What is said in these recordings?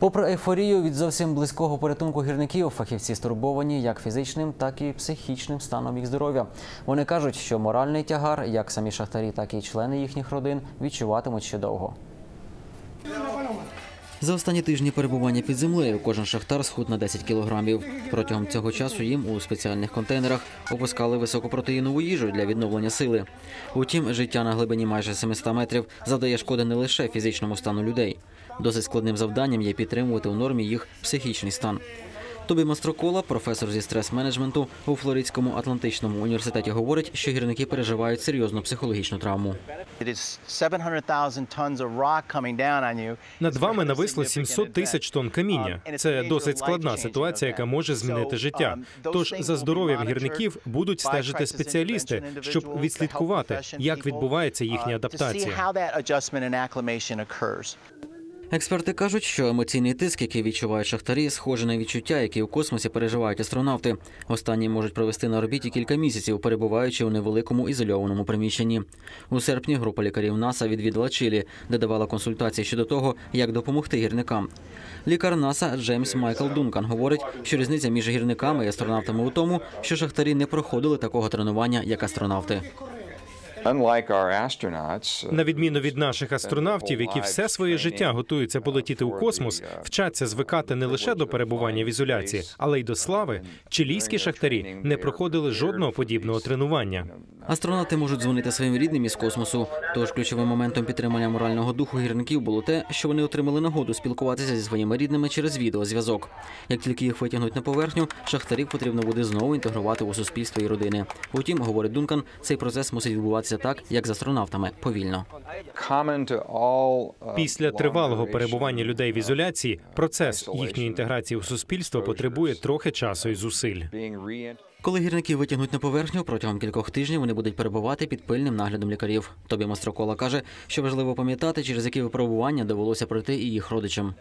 Попри ейфорію від зовсім близького порятунку гірників, фахівці стурбовані як фізичним, так і психічним станом їх здоров'я. Вони кажуть, що моральний тягар, як самі шахтарі, так і члени їхніх родин відчуватимуть ще довго. За останні тижні перебування під землею кожен шахтар схуд на 10 кілограмів. Протягом цього часу їм у спеціальних контейнерах опускали високопротеїнову їжу для відновлення сили. Утім, життя на глибині майже 700 метрів завдає шкоди не лише фізичному стану людей. Досить складним завданням є підтримувати у нормі їх психічний стан. Тобі Мастрокола, професор зі стрес-менеджменту у Флоридському Атлантичному університеті, говорить, що гірники переживають серйозну психологічну травму. It is 700,000 tons of rock coming down on you. Над вами нависло significant 700 тисяч тонн каміння. Um, Це досить складна ситуація, яка може змінити життя. um, Тож за здоров'ям гірників будуть стежити спеціалісти, щоб відслідкувати, як відбувається їхня uh, адаптація. Експерти кажуть, що емоційний тиск, який відчувають шахтарі, схоже на відчуття, які у космосі переживають астронавти. Останні можуть провести на орбіті кілька місяців, перебуваючи у невеликому ізольованому приміщенні. У серпні група лікарів НАСА відвідала Чилі, де давала консультації щодо того, як допомогти гірникам. Лікар НАСА Джеймс Майкл Дункан говорить, що різниця між гірниками і астронавтами у тому, що шахтарі не проходили такого тренування, як астронавти. На відміну від наших астронавтів, які все своє життя готуються полетіти у космос, вчаться звикати не лише до перебування в ізоляції, але й до слави. Чилійські шахтарі не проходили жодного подібного тренування. Астронавти можуть дзвонити своїм рідним із космосу. Тож ключовим моментом підтримання морального духу гірників було те, що вони отримали нагоду спілкуватися зі своїми рідними через відеозв'язок. Як тільки їх витягнуть на поверхню, шахтарів потрібно буде знову інтегрувати у суспільство і родини. Утім, говорить Дункан, цей процес мусить відбуватися так, як з астронавтами, повільно. Після тривалого перебування людей в ізоляції, процес їхньої інтеграції у суспільство потребує трохи часу і зусиль. Коли гірників витягнуть на поверхню, протягом кількох тижнів вони будуть перебувати під пильним наглядом лікарів. Тобі Мастрокола каже, що важливо пам'ятати, через які випробування довелося пройти і їх родичам.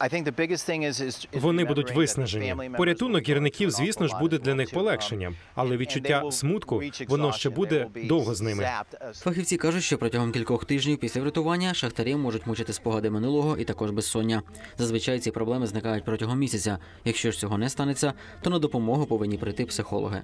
I think the biggest thing is, is, is Вони будуть виснажені. Порятунок will гірників, звісно ж, буде для них полегшенням, але відчуття смутку воно ще буде They will be довго з ними. Фахівці кажуть, що протягом кількох тижнів після врятування шахтарів можуть мучити спогади минулого і також безсоння. Зазвичай ці проблеми зникають протягом місяця. Якщо ж цього не станеться, то на допомогу повинні прийти психологи.